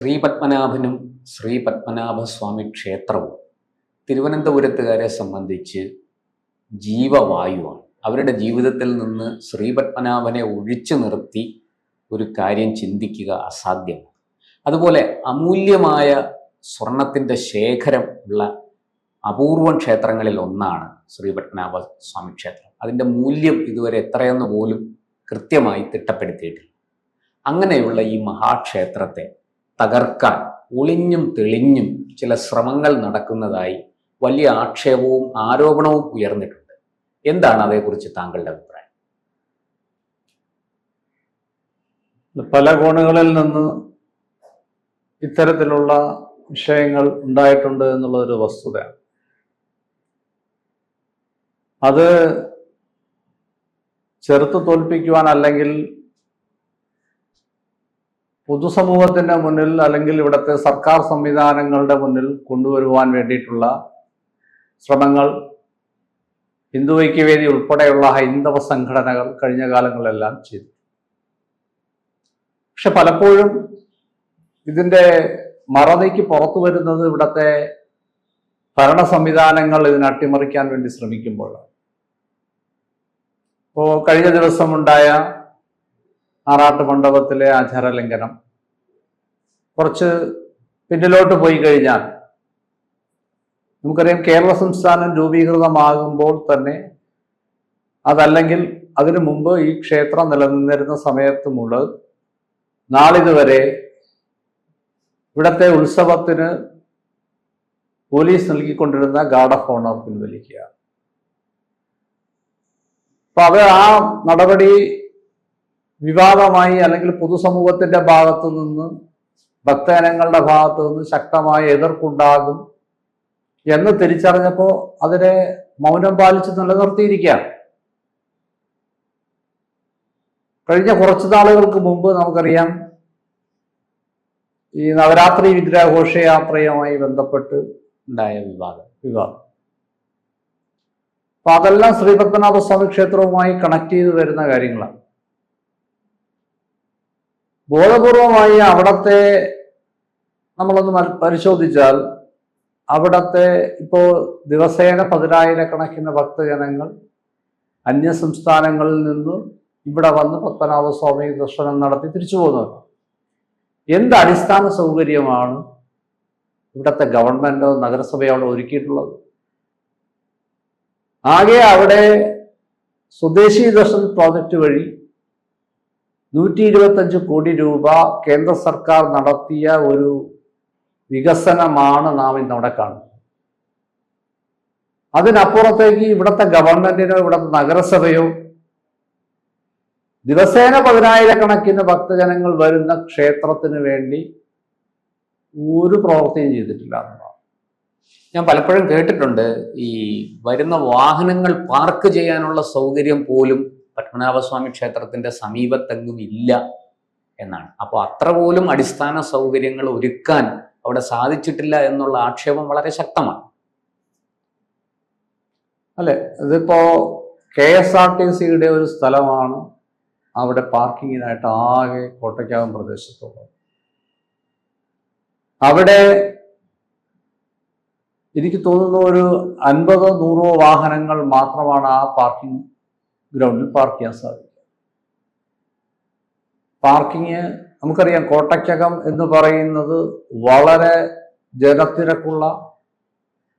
ശ്രീ പത്മനാഭനും ശ്രീ പത്മനാഭസ്വാമി ക്ഷേത്രവും തിരുവനന്തപുരത്തുകാരെ സംബന്ധിച്ച് ജീവവായുവാണ്. അവരുടെ ജീവിതത്തിൽ നിന്ന് ശ്രീ പത്മനാഭനെ ഒഴിച്ചു നിർത്തി ഒരു കാര്യം ചിന്തിക്കുക അസാധ്യമാണ്. അതുപോലെ അമൂല്യമായ സ്വർണത്തിന്റെ ശേഖരം ഉള്ള അപൂർവം ക്ഷേത്രങ്ങളിൽ ഒന്നാണ് ശ്രീ പത്മനാഭ സ്വാമി ക്ഷേത്രം. അതിന്റെ മൂല്യം ഇതുവരെ എത്രയെന്ന് പോലും കൃത്യമായി തിട്ടപ്പെടുത്തിയിട്ടില്ല. അങ്ങനെയുള്ള ഈ മഹാക്ഷേത്രത്തെ തകർക്കാൻ ഒളിഞ്ഞും തെളിഞ്ഞും ചില ശ്രമങ്ങൾ നടക്കുന്നതായി വലിയ ആക്ഷേപവും ആരോപണവും ഉയർന്നിട്ടുണ്ട്. എന്താണ് അതേക്കുറിച്ച് താങ്കളുടെ അഭിപ്രായം? പല കോണുകളിൽ നിന്ന് ഇത്തരത്തിലുള്ള വിഷയങ്ങൾ ഉണ്ടായിട്ടുണ്ട് എന്നുള്ളൊരു വസ്തുതയാണ്. അത് ചെറുത്ത് തോൽപ്പിക്കുവാൻ അല്ലെങ്കിൽ പൊതുസമൂഹത്തിന്റെ മുന്നിൽ അല്ലെങ്കിൽ ഇവിടുത്തെ സർക്കാർ സംവിധാനങ്ങളുടെ മുന്നിൽ കൊണ്ടുവരുവാൻ വേണ്ടിയിട്ടുള്ള ശ്രമങ്ങൾ ഹിന്ദു ഐക്യവേദി ഉൾപ്പെടെയുള്ള ഹൈന്ദവ സംഘടനകൾ കഴിഞ്ഞ കാലങ്ങളിലെല്ലാം ചെയ്തു. പക്ഷെ പലപ്പോഴും ഇതിന്റെ മറതയ്ക്ക് പുറത്തു വരുന്നത് ഇവിടുത്തെ ഭരണ സംവിധാനങ്ങൾ ഇതിനെ അട്ടിമറിക്കാൻ വേണ്ടി ശ്രമിക്കുമ്പോഴാണ്. ഇപ്പോൾ കഴിഞ്ഞ ദിവസം ഉണ്ടായ ആറാട്ട് മണ്ഡപത്തിലെ ആചാരലംഘനം കുറച്ച് പിന്നിലോട്ട് പോയി കഴിഞ്ഞാൽ നമുക്കറിയാം കേരള സംസ്ഥാനം രൂപീകൃതമാകുമ്പോൾ തന്നെ അതല്ലെങ്കിൽ അതിനു മുമ്പ് ഈ ക്ഷേത്രം നിലനിന്നിരുന്ന സമയത്തുമുള്ള നാളിതുവരെ ഇവിടത്തെ ഉത്സവത്തിന് പോലീസ് നൽകിക്കൊണ്ടിരുന്ന ഗാർഡ് ഓഫ് ഓണർ പിൻവലിക്കുക. അപ്പൊ അത് ആ നടപടി വിവാദമായി അല്ലെങ്കിൽ പൊതുസമൂഹത്തിന്റെ ഭാഗത്തു നിന്ന് ഭക്തജനങ്ങളുടെ ഭാഗത്തു നിന്ന് ശക്തമായ എതിർപ്പുണ്ടാകും എന്ന് തിരിച്ചറിഞ്ഞപ്പോൾ അതിനെ മൗനം പാലിച്ച് നിലനിർത്തിയിരിക്കുകയാണ്. കഴിഞ്ഞ കുറച്ചു നാളുകൾക്ക് മുമ്പ് നമുക്കറിയാം ഈ നവരാത്രി വിഗ്രഹ ഘോഷയാത്രയുമായി ബന്ധപ്പെട്ട് ഉണ്ടായ വിവാദം വിവാദം. അപ്പൊ അതെല്ലാം ശ്രീപത്മനാഭസ്വാമി ക്ഷേത്രവുമായി കണക്ട് ചെയ്ത് വരുന്ന കാര്യങ്ങളാണ്. ബോധപൂർവമായി അവിടത്തെ നമ്മളൊന്ന് പരിശോധിച്ചാൽ അവിടത്തെ ഇപ്പോൾ ദിവസേന പതിനായിരക്കണക്കിന് ഭക്തജനങ്ങൾ അന്യ സംസ്ഥാനങ്ങളിൽ നിന്ന് ഇവിടെ വന്ന് പത്മനാഭസ്വാമി ദർശനം നടത്തി തിരിച്ചു പോകുന്നവർ എന്ത് അടിസ്ഥാന സൗകര്യമാണ് ഇവിടുത്തെ ഗവൺമെന്റോ നഗരസഭയോ അവിടെ ഒരുക്കിയിട്ടുള്ളത്? ആകെ അവിടെ സ്വദേശി ദർശൻ പ്രോജക്റ്റ് വഴി നൂറ്റി ഇരുപത്തഞ്ച് കോടി രൂപ കേന്ദ്ര സർക്കാർ നടത്തിയ ഒരു വികസനമാണ് നാം ഇന്നവിടെ കാണുന്നത്. അതിനപ്പുറത്തേക്ക് ഇവിടുത്തെ ഗവൺമെന്റിനോ ഇവിടുത്തെ നഗരസഭയോ ദിവസേന പതിനായിരക്കണക്കിന് ഭക്തജനങ്ങൾ വരുന്ന ക്ഷേത്രത്തിന് വേണ്ടി ഒരു പ്രവൃത്തിയും ചെയ്തിട്ടില്ല ഞാൻ പലപ്പോഴും കേട്ടിട്ടുണ്ട് ഈ വരുന്ന വാഹനങ്ങൾ പാർക്ക് ചെയ്യാനുള്ള സൗകര്യം പോലും പത്മനാഭസ്വാമി ക്ഷേത്രത്തിന്റെ സമീപത്തെങ്ങും ഇല്ല എന്നാണ്. അപ്പോൾ അത്ര പോലും അടിസ്ഥാന സൗകര്യങ്ങൾ ഒരുക്കാൻ അവിടെ സാധിച്ചിട്ടില്ല എന്നുള്ള ആക്ഷേപം വളരെ ശക്തമാണ്. അല്ലെ ഇതിപ്പോ കെ എസ് ആർ ടി സിയുടെ ഒരു സ്ഥലമാണ് അവിടെ പാർക്കിങ്ങിനായിട്ട് ആകെ കോട്ടയ്ക്കാവും പ്രദേശത്തുള്ളത്. അവിടെ എനിക്ക് തോന്നുന്ന ഒരു അൻപതോ നൂറോ വാഹനങ്ങൾ മാത്രമാണ് ആ പാർക്കിംഗ് ഗ്രൗണ്ടിൽ പാർക്ക് ചെയ്യാൻ സാധിക്കും. പാർക്കിങ് നമുക്കറിയാം കോട്ടയ്ക്കകം എന്ന് പറയുന്നത് വളരെ ജനത്തിരക്കുള്ള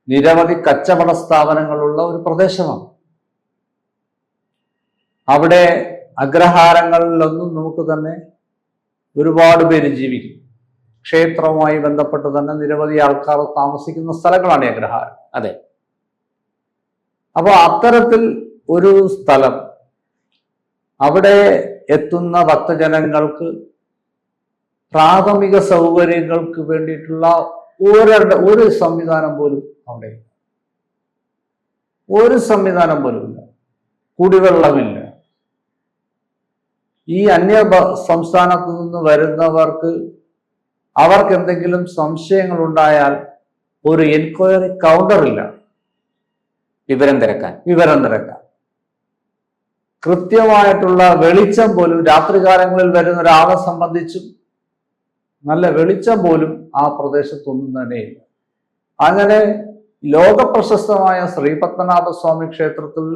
നിരവധി കച്ചവട സ്ഥാപനങ്ങളുള്ള ഒരു പ്രദേശമാണ്. അവിടെ അഗ്രഹാരങ്ങളിലൊന്നും നമുക്ക് തന്നെ ഒരുപാട് പേര് ജീവിക്കും. ക്ഷേത്രവുമായി ബന്ധപ്പെട്ട് തന്നെ നിരവധി ആൾക്കാർ താമസിക്കുന്ന സ്ഥലങ്ങളാണ് അഗ്രഹാരം. അതെ. അപ്പോൾ അത്തരത്തിൽ ഒരു സ്ഥലം അവിടെ എത്തുന്ന ഭക്തജനങ്ങൾക്ക് പ്രാഥമിക സൗകര്യങ്ങൾക്ക് വേണ്ടിയിട്ടുള്ള ഒരു ഒരു സംവിധാനം പോലും അവിടെ ഒരു സംവിധാനം പോലും ഇല്ല. കുടിവെള്ളമില്ല. ഈ അന്യ സംസ്ഥാനത്തു നിന്ന് വരുന്നവർക്ക് അവർക്ക് എന്തെങ്കിലും സംശയങ്ങൾ ഉണ്ടായാൽ ഒരു എൻക്വയറി കൗണ്ടറില്ല. വിവരം തിരക്കാൻ. വിവരം തിരക്കാം കൃത്യമായിട്ടുള്ള വെളിച്ചം പോലും രാത്രികാലങ്ങളിൽ വരുന്ന ഒരാളെ സംബന്ധിച്ചും നല്ല വെളിച്ചം പോലും ആ പ്രദേശത്തൊന്നും തന്നെയില്ല. അങ്ങനെ ലോകപ്രശസ്തമായ ശ്രീപത്മനാഭ സ്വാമി ക്ഷേത്രത്തിൽ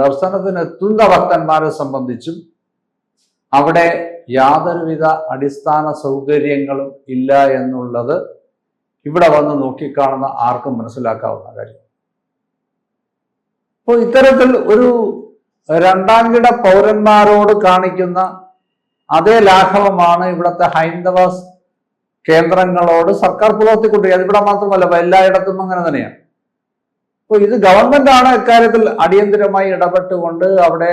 ദർശനത്തിന് എത്തുന്ന ഭക്തന്മാരെ സംബന്ധിച്ചും അവിടെ യാതൊരുവിധ അടിസ്ഥാന സൗകര്യങ്ങളും ഇല്ല എന്നുള്ളത് ഇവിടെ വന്ന് നോക്കിക്കാണുന്ന ആർക്കും മനസ്സിലാക്കാവുന്ന കാര്യം. അപ്പോൾ ഇത്തരത്തിൽ ഒരു രണ്ടാം കിട പൗരന്മാരോട് കാണിക്കുന്ന അതേ ലാഘവമാണ് ഇവിടുത്തെ ഹൈന്ദവ കേന്ദ്രങ്ങളോട് സർക്കാർ പുലർത്തിക്കൊണ്ടിരിക്കുക അത് ഇവിടെ മാത്രമല്ല എല്ലായിടത്തും അങ്ങനെ തന്നെയാണ്. അപ്പോൾ ഇത് ഗവൺമെന്റ് ആണ് ഇക്കാര്യത്തിൽ അടിയന്തിരമായി ഇടപെട്ടുകൊണ്ട് അവിടെ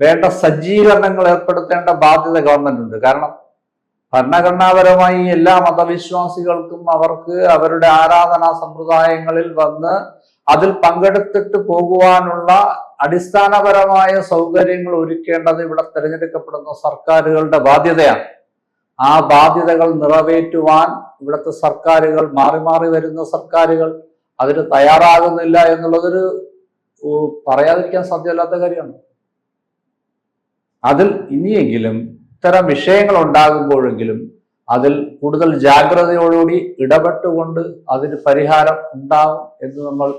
വേണ്ട സജ്ജീകരണങ്ങൾ ഏർപ്പെടുത്തേണ്ട ബാധ്യത ഗവൺമെന്റ് ഉണ്ട് കാരണം ഭരണഘടനാപരമായി എല്ലാ മതവിശ്വാസികൾക്കും അവർക്ക് അവരുടെ ആരാധനാ സമ്പ്രദായങ്ങളിൽ വന്ന് അതിൽ പങ്കെടുത്തിട്ട് പോകുവാനുള്ള അടിസ്ഥാനപരമായ സൗകര്യങ്ങൾ ഒരുക്കേണ്ടത് ഇവിടെ തിരഞ്ഞെടുക്കപ്പെടുന്ന സർക്കാരുകളുടെ ബാധ്യതയാണ്. ആ ബാധ്യതകൾ നിറവേറ്റുവാൻ ഇവിടുത്തെ സർക്കാരുകൾ മാറി മാറി വരുന്ന സർക്കാരുകൾ അതിന് തയ്യാറാകുന്നില്ല എന്നുള്ളതൊരു പറയാതിരിക്കാൻ സാധ്യമല്ലാത്ത കാര്യമാണ്. അതിൽ ഇനിയെങ്കിലും ഇത്തരം വിഷയങ്ങൾ ഉണ്ടാകുമ്പോഴെങ്കിലും അതിൽ കൂടുതൽ ജാഗ്രതയോടുകൂടി ഇടപെട്ടുകൊണ്ട് അതിന് പരിഹാരം ഉണ്ടാവും എന്ന് നമ്മൾ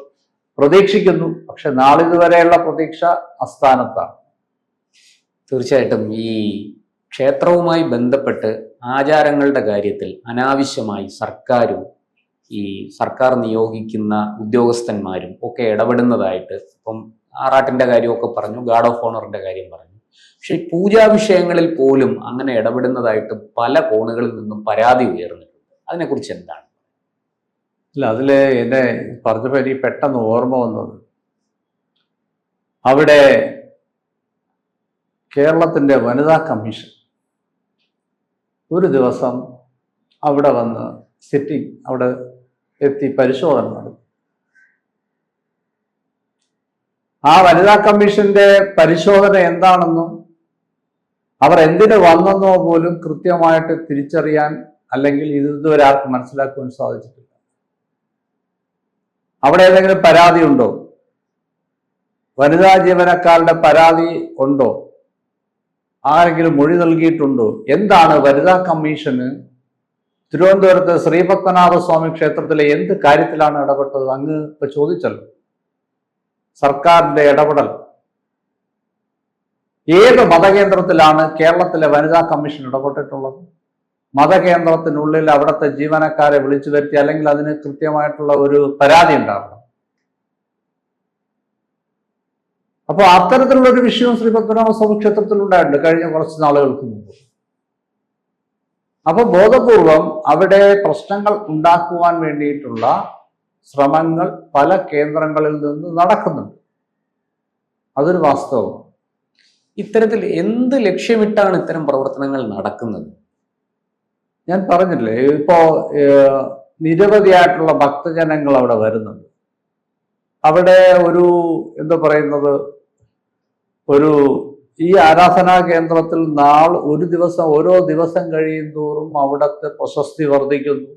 പ്രതീക്ഷിക്കുന്നു. പക്ഷെ നാളിതുവരെയുള്ള പ്രതീക്ഷ അസ്ഥാനത്താണ് തീർച്ചയായിട്ടും ഈ ക്ഷേത്രവുമായി ബന്ധപ്പെട്ട് ആചാരങ്ങളുടെ കാര്യത്തിൽ അനാവശ്യമായി സർക്കാരും ഈ സർക്കാർ നിയോഗിക്കുന്ന ഉദ്യോഗസ്ഥന്മാരും ഒക്കെ ഇടപെടുന്നതായിട്ട് ഇപ്പം ആറാട്ടിന്റെ കാര്യമൊക്കെ പറഞ്ഞു ഗാർഡ് ഓഫ് ഓണറിന്റെ കാര്യം പറഞ്ഞു. പക്ഷെ പൂജാ വിഷയങ്ങളിൽ പോലും അങ്ങനെ ഇടപെടുന്നതായിട്ട് പല കോണുകളിൽ നിന്നും പരാതി ഉയർന്നിട്ടുണ്ട്. അതിനെക്കുറിച്ച് എന്താണ്? ഇല്ല അതിൽ എന്നെ പറഞ്ഞപ്പോൾ എനിക്ക് പെട്ടെന്ന് ഓർമ്മ വന്നത്. അവിടെ കേരളത്തിന്റെ വനിതാ കമ്മീഷൻ ഒരു ദിവസം അവിടെ വന്ന് സിറ്റിംഗ് അവിടെ എത്തി പരിശോധന നടത്തി. ആ വനിതാ കമ്മീഷന്റെ പരിശോധന എന്താണെന്നും അവർ എന്തിനു വന്നെന്നോ പോലും കൃത്യമായിട്ട് തിരിച്ചറിയാൻ അല്ലെങ്കിൽ ഇത് ഇതുവരെ ആർക്കും മനസ്സിലാക്കുവാൻ സാധിച്ചിട്ടില്ല. അവിടെ ഏതെങ്കിലും പരാതി ഉണ്ടോ? വനിതാ ജീവനക്കാരുടെ പരാതി ഉണ്ടോ? ആരെങ്കിലും മൊഴി നൽകിയിട്ടുണ്ടോ? എന്താണ് വനിതാ കമ്മീഷന്? തിരുവനന്തപുരത്ത് ശ്രീപത്മനാഭ സ്വാമി ക്ഷേത്രത്തിലെ എന്ത് കാര്യത്തിലാണ് ഇടപെട്ടത്? അങ്ങ് ഇപ്പൊ ചോദിച്ചല്ലോ. സർക്കാരിന്റെ ഇടപെടൽ. ഏത് മതകേന്ദ്രത്തിലാണ് കേരളത്തിലെ വനിതാ കമ്മീഷൻ ഇടപെട്ടിട്ടുള്ളത്? മതകേന്ദ്രത്തിനുള്ളിൽ അവിടുത്തെ ജീവനക്കാരെ വിളിച്ചു വരുത്തി അല്ലെങ്കിൽ അതിന് കൃത്യമായിട്ടുള്ള ഒരു പരാതി ഉണ്ടാവണം. അപ്പോൾ അത്തരത്തിലുള്ള ഒരു വിഷയം ശ്രീ പത്മനാഭസ്വാമി ക്ഷേത്രത്തിൽ ഉണ്ടായിട്ടുണ്ട് കഴിഞ്ഞ കുറച്ച് നാളുകൾക്ക് മുമ്പ്. അപ്പോൾ ബോധപൂർവം അവിടെ പ്രശ്നങ്ങൾ ഉണ്ടാക്കുവാൻ വേണ്ടിയിട്ടുള്ള ശ്രമങ്ങൾ പല കേന്ദ്രങ്ങളിൽ നിന്ന് നടക്കുന്നുണ്ട്. അതൊരു വാസ്തവം. ഇത്തരത്തിൽ എന്ത് ലക്ഷ്യമിട്ടാണ് ഇത്തരം പ്രവർത്തനങ്ങൾ നടക്കുന്നത്? ഞാൻ പറഞ്ഞില്ലേ ഇപ്പോ നിരവധിയായിട്ടുള്ള ഭക്തജനങ്ങൾ അവിടെ വരുന്നുണ്ട്. അവിടെ ഒരു എന്താ പറയുന്നത് ഒരു ഈ ആരാധനാ കേന്ദ്രത്തിൽ നാൾ ഒരു ദിവസം ഓരോ ദിവസം കഴിയും തോറും അവിടുത്തെ പ്രശസ്തി വർദ്ധിക്കുന്നു.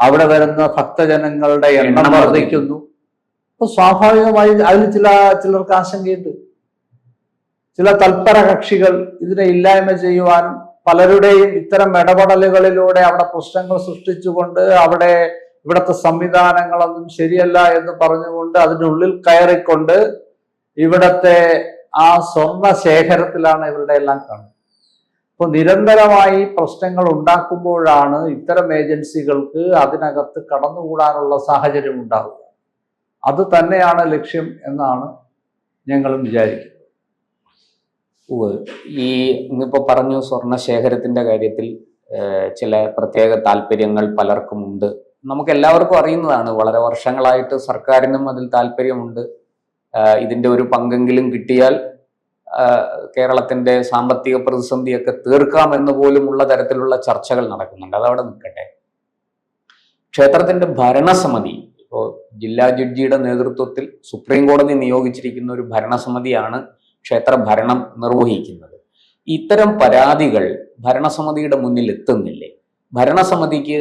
അവിടെ വരുന്ന ഭക്തജനങ്ങളുടെ എണ്ണം എണ്ണം വർദ്ധിക്കുന്നു. അപ്പൊ സ്വാഭാവികമായി അതിൽ ചില ചിലർക്ക് ആശങ്കയുണ്ട്. ചില തൽപര കക്ഷികൾ ഇതിനെ ഇല്ലായ്മ ചെയ്യുവാനും പലരുടെയും ഇത്തരം ഇടപെടലുകളിലൂടെ അവിടെ പ്രശ്നങ്ങൾ സൃഷ്ടിച്ചുകൊണ്ട് അവിടെ ഇവിടുത്തെ സംവിധാനങ്ങളൊന്നും ശരിയല്ല എന്ന് പറഞ്ഞുകൊണ്ട് അതിനുള്ളിൽ കയറിക്കൊണ്ട് ഇവിടത്തെ ആ സ്വർണ ശേഖരത്തിലാണ് ഇവരുടെ എല്ലാം കാണുന്നത് അപ്പോൾ നിരന്തരമായി പ്രശ്നങ്ങൾ ഉണ്ടാക്കുമ്പോഴാണ് ഇത്തരം ഏജൻസികൾക്ക് അതിനകത്ത് കടന്നുകൂടാനുള്ള സാഹചര്യം ഉണ്ടാവുക അത് തന്നെയാണ് ലക്ഷ്യം എന്നാണ് ഞങ്ങളും വിചാരിക്കുന്നത്. ഈ ഇന്നിപ്പോ പറഞ്ഞു സ്വർണശേഖരത്തിന്റെ കാര്യത്തിൽ ചില പ്രത്യേക താല്പര്യങ്ങൾ പലർക്കുമുണ്ട് നമുക്ക് എല്ലാവർക്കും അറിയുന്നതാണ്. വളരെ വർഷങ്ങളായിട്ട് സർക്കാരിനും അതിൽ താല്പര്യമുണ്ട്. ഇതിന്റെ ഒരു പങ്കെങ്കിലും കിട്ടിയാൽ കേരളത്തിന്റെ സാമ്പത്തിക പ്രതിസന്ധിയൊക്കെ തീർക്കാം എന്ന് പോലുമുള്ള തരത്തിലുള്ള ചർച്ചകൾ നടക്കുന്നുണ്ട്. അതവിടെ നിൽക്കട്ടെ. ക്ഷേത്രത്തിന്റെ ഭരണസമിതി ഇപ്പോൾ ജില്ലാ ജഡ്ജിയുടെ നേതൃത്വത്തിൽ സുപ്രീം കോടതി നിയോഗിച്ചിരിക്കുന്ന ഒരു ഭരണസമിതിയാണ് ക്ഷേത്ര ഭരണം നിർവഹിക്കുന്നത്. ഇത്തരം പരാതികൾ ഭരണസമിതിയുടെ മുന്നിൽ എത്തുന്നില്ലേ? ഭരണസമിതിക്ക്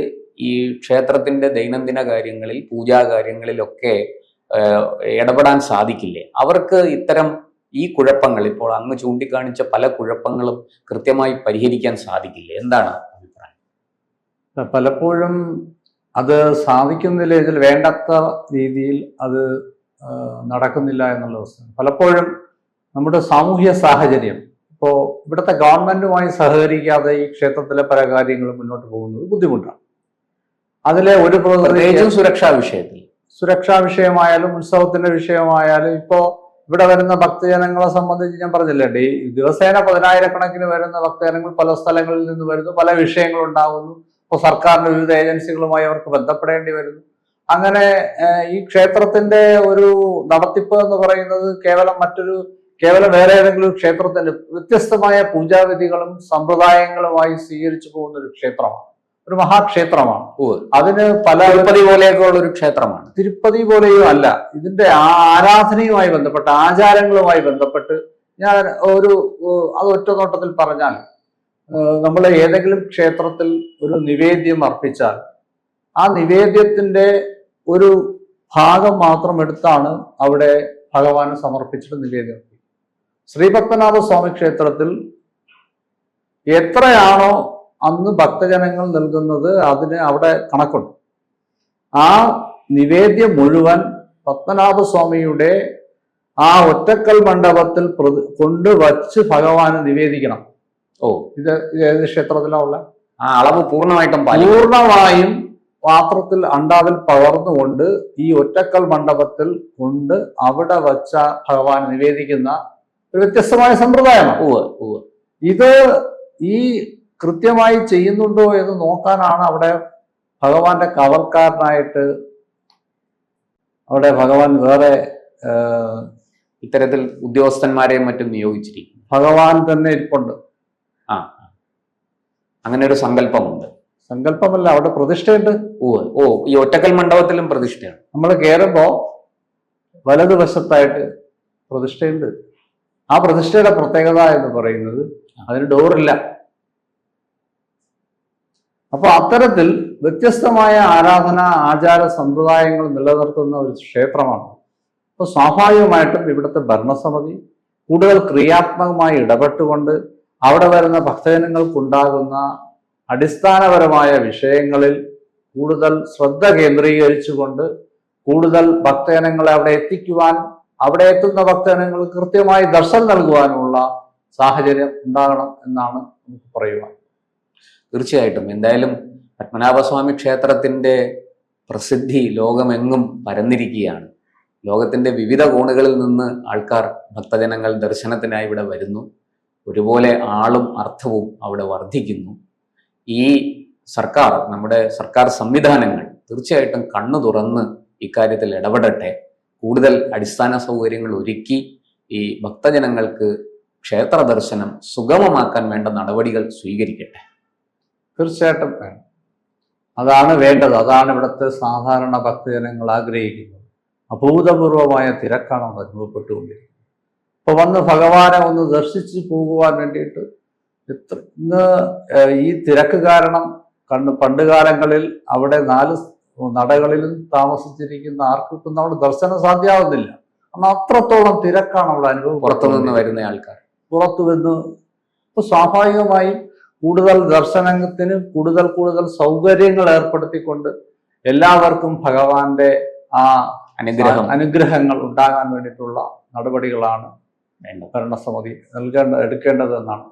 ഈ ക്ഷേത്രത്തിന്റെ ദൈനംദിന കാര്യങ്ങളിൽ പൂജാ കാര്യങ്ങളിലൊക്കെ ഇടപെടാൻ സാധിക്കില്ലേ? അവർക്ക് ഇത്തരം ഈ കുഴപ്പങ്ങൾ ഇപ്പോൾ അങ്ങ് ചൂണ്ടിക്കാണിച്ച പല കുഴപ്പങ്ങളും കൃത്യമായി പരിഹരിക്കാൻ സാധിക്കില്ലേ? എന്താണ് അഭിപ്രായം? പലപ്പോഴും അത് സാധിക്കുന്നില്ല. ഇതിൽ വേണ്ടത്ര രീതിയിൽ അത് നടക്കുന്നില്ല എന്നുള്ള അവസ്ഥ. പലപ്പോഴും നമ്മുടെ സാമൂഹ്യ സാഹചര്യം. ഇപ്പോൾ ഇവിടുത്തെ ഗവൺമെന്റുമായി സഹകരിക്കാതെ ഈ ക്ഷേത്രത്തിലെ പല കാര്യങ്ങളും മുന്നോട്ട് പോകുന്നത് ബുദ്ധിമുട്ടാണ്. അതിലെ ഒരു പ്രത്യേകിച്ചും സുരക്ഷാ വിഷയത്തിൽ. സുരക്ഷാ വിഷയമായാലും ഉത്സവത്തിന്റെ വിഷയമായാലും ഇപ്പോ ഇവിടെ വരുന്ന ഭക്തജനങ്ങളെ സംബന്ധിച്ച് ഞാൻ പറഞ്ഞില്ലേ ഡേ ദിവസേന പതിനായിരക്കണക്കിന് വരുന്ന ഭക്തജനങ്ങൾ പല സ്ഥലങ്ങളിൽ നിന്ന് വരുന്നു പല വിഷയങ്ങൾ ഉണ്ടാകുന്നു. ഇപ്പോൾ സർക്കാരിന്റെ വിവിധ ഏജൻസികളുമായി അവർക്ക് ബന്ധപ്പെടേണ്ടി വരുന്നു. അങ്ങനെ ഈ ക്ഷേത്രത്തിന്റെ ഒരു നടത്തിപ്പ് എന്ന് പറയുന്നത് കേവലം മറ്റൊരു കേവലം വേറെ ഏതെങ്കിലും ക്ഷേത്രത്തിന്റെ വ്യത്യസ്തമായ പൂജാവിധികളും സമ്പ്രദായങ്ങളുമായി സ്വീകരിച്ചു പോകുന്ന ഒരു ക്ഷേത്രമാണ്. ഒരു മഹാക്ഷേത്രമാണ്. അതിന് പല തിരുപ്പതി പോലെയൊക്കെ ഉള്ള ഒരു ക്ഷേത്രമാണ്. തിരുപ്പതി പോലെയോ അല്ല. ഇതിന്റെ ആ- ആരാധനയുമായി ബന്ധപ്പെട്ട് ആചാരങ്ങളുമായി ബന്ധപ്പെട്ട് ഞാൻ ഒരു അത് ഒറ്റ നോട്ടത്തിൽ പറഞ്ഞാൽ നമ്മൾ ഏതെങ്കിലും ക്ഷേത്രത്തിൽ ഒരു നിവേദ്യം അർപ്പിച്ചാൽ ആ നിവേദ്യത്തിന്റെ ഒരു ഭാഗം മാത്രം എടുത്താണ് അവിടെ ഭഗവാന് സമർപ്പിച്ചിട്ട് നിവേദ്യം ശ്രീപത്മനാഭ സ്വാമി ക്ഷേത്രത്തിൽ എത്രയാണോ അന്ന് ഭക്തജനങ്ങൾ നൽകുന്നത് അതിന് അവിടെ കണക്കുണ്ട്. ആ നിവേദ്യം മുഴുവൻ പത്മനാഭസ്വാമിയുടെ ആ ഒറ്റക്കൽ മണ്ഡപത്തിൽ പ്രതി കൊണ്ട് വച്ച് ഭഗവാന് നിവേദിക്കണം. ഓ. ഇത് ഏത് ക്ഷേത്രത്തിലാ ഉള്ള ആ അളവ് പൂർണമായിട്ടും പൂർണമായും പാത്രത്തിൽ അണ്ടാവിൽ പകർന്നുകൊണ്ട് ഈ ഒറ്റക്കൽ മണ്ഡപത്തിൽ കൊണ്ട് അവിടെ വച്ച ഭഗവാൻ നിവേദിക്കുന്ന ഒരു വ്യത്യസ്തമായ സമ്പ്രദായമാണ്. ഇത് ഈ കൃത്യമായി ചെയ്യുന്നുണ്ടോ എന്ന് നോക്കാനാണ് അവിടെ ഭഗവാന്റെ കവർക്കാരനായിട്ട് അവിടെ ഭഗവാൻ വേറെ ഇത്തരത്തിൽ ഉദ്യോഗസ്ഥന്മാരെയും മറ്റും നിയോഗിച്ചിരിക്കും ഭഗവാൻ തന്നെ ഇരിപ്പുണ്ട്. ആ. അങ്ങനെ ഒരു സങ്കല്പമുണ്ട്. സങ്കല്പമല്ല അവിടെ പ്രതിഷ്ഠയുണ്ട്. ഓ ഓ ഈ ഒറ്റക്കൽ മണ്ഡപത്തിലും പ്രതിഷ്ഠയാണ്. നമ്മൾ കയറുമ്പോ വലതുവശത്തായിട്ട് പ്രതിഷ്ഠയുണ്ട്. ആ പ്രതിഷ്ഠയുടെ പ്രത്യേകത എന്ന് പറയുന്നത് അതിന് ഡോറില്ല. അപ്പൊ അത്തരത്തിൽ വ്യത്യസ്തമായ ആരാധന ആചാര സമ്പ്രദായങ്ങൾ നിലനിർത്തുന്ന ഒരു ക്ഷേത്രമാണ്. അപ്പൊ സ്വാഭാവികമായിട്ടും ഇവിടുത്തെ ഭരണസമിതി കൂടുതൽ ക്രിയാത്മകമായി ഇടപെട്ടുകൊണ്ട് അവിടെ വരുന്ന ഭക്തജനങ്ങൾക്കുണ്ടാകുന്ന അടിസ്ഥാനപരമായ വിഷയങ്ങളിൽ കൂടുതൽ ശ്രദ്ധ കേന്ദ്രീകരിച്ചുകൊണ്ട് കൂടുതൽ ഭക്തജനങ്ങളെ അവിടെ എത്തിക്കുവാൻ അവിടെ എത്തുന്ന ഭക്തജനങ്ങൾ കൃത്യമായി ദർശനം നൽകുവാനുള്ള സാഹചര്യം ഉണ്ടാകണം എന്നാണ് നമുക്ക് പറയുവാൻ തീർച്ചയായിട്ടും എന്തായാലും പത്മനാഭസ്വാമി ക്ഷേത്രത്തിന്റെ പ്രസിദ്ധി ലോകമെങ്ങും പരന്നിരിക്കുകയാണ്. ലോകത്തിന്റെ വിവിധ കോണുകളിൽ നിന്ന് ആൾക്കാർ ഭക്തജനങ്ങൾ ദർശനത്തിനായി ഇവിടെ വരുന്നു. ഒരുപോലെ ആളും അർത്ഥവും അവിടെ വർദ്ധിക്കുന്നു. ഈ സർക്കാർ നമ്മുടെ സർക്കാർ സംവിധാനങ്ങൾ തീർച്ചയായിട്ടും കണ്ണു തുറന്ന് ഇക്കാര്യത്തിൽ ഇടപെടട്ടെ. കൂടുതൽ അടിസ്ഥാന സൗകര്യങ്ങൾ ഒരുക്കി ഈ ഭക്തജനങ്ങൾക്ക് ക്ഷേത്ര ദർശനം സുഗമമാക്കാൻ വേണ്ട നടപടികൾ സ്വീകരിക്കട്ടെ. തീർച്ചയായിട്ടും വേണം. അതാണ് വേണ്ടത്. അതാണ് ഇവിടുത്തെ സാധാരണ ഭക്തജനങ്ങൾ ആഗ്രഹിക്കുന്നത്. അഭൂതപൂർവമായ തിരക്കാണ് അനുഭവപ്പെട്ടുകൊണ്ടിരിക്കുന്നത്. അപ്പൊ വന്ന് ഭഗവാനെ ഒന്ന് ദർശിച്ച് പോകുവാൻ വേണ്ടിയിട്ട് ഇന്ന് ഈ തിരക്ക് കാരണം കണ്ണ് പണ്ട് കാലങ്ങളിൽ അവിടെ നാല് നടകളിലും താമസിച്ചിരിക്കുന്ന ആർക്കും നമ്മൾ നമ്മുടെ ദർശനം സാധ്യമാവുന്നില്ല കാരണം അത്രത്തോളം തിരക്കാണ് അവിടെ പുറത്തുനിന്ന് അനുഭവം വരുന്ന ആൾക്കാർ. പുറത്തു നിന്ന് ഇപ്പൊ സ്വാഭാവികമായും കൂടുതൽ ദർശനത്തിന് കൂടുതൽ കൂടുതൽ സൗകര്യങ്ങൾ ഏർപ്പെടുത്തിക്കൊണ്ട് എല്ലാവർക്കും ഭഗവാന്റെ ആ അനുഗ്രഹം. അനുഗ്രഹങ്ങൾ ഉണ്ടാകാൻ വേണ്ടിയിട്ടുള്ള നടപടികളാണ് ഭരണസമിതി നൽകേണ്ട എടുക്കേണ്ടത് എന്നാണ്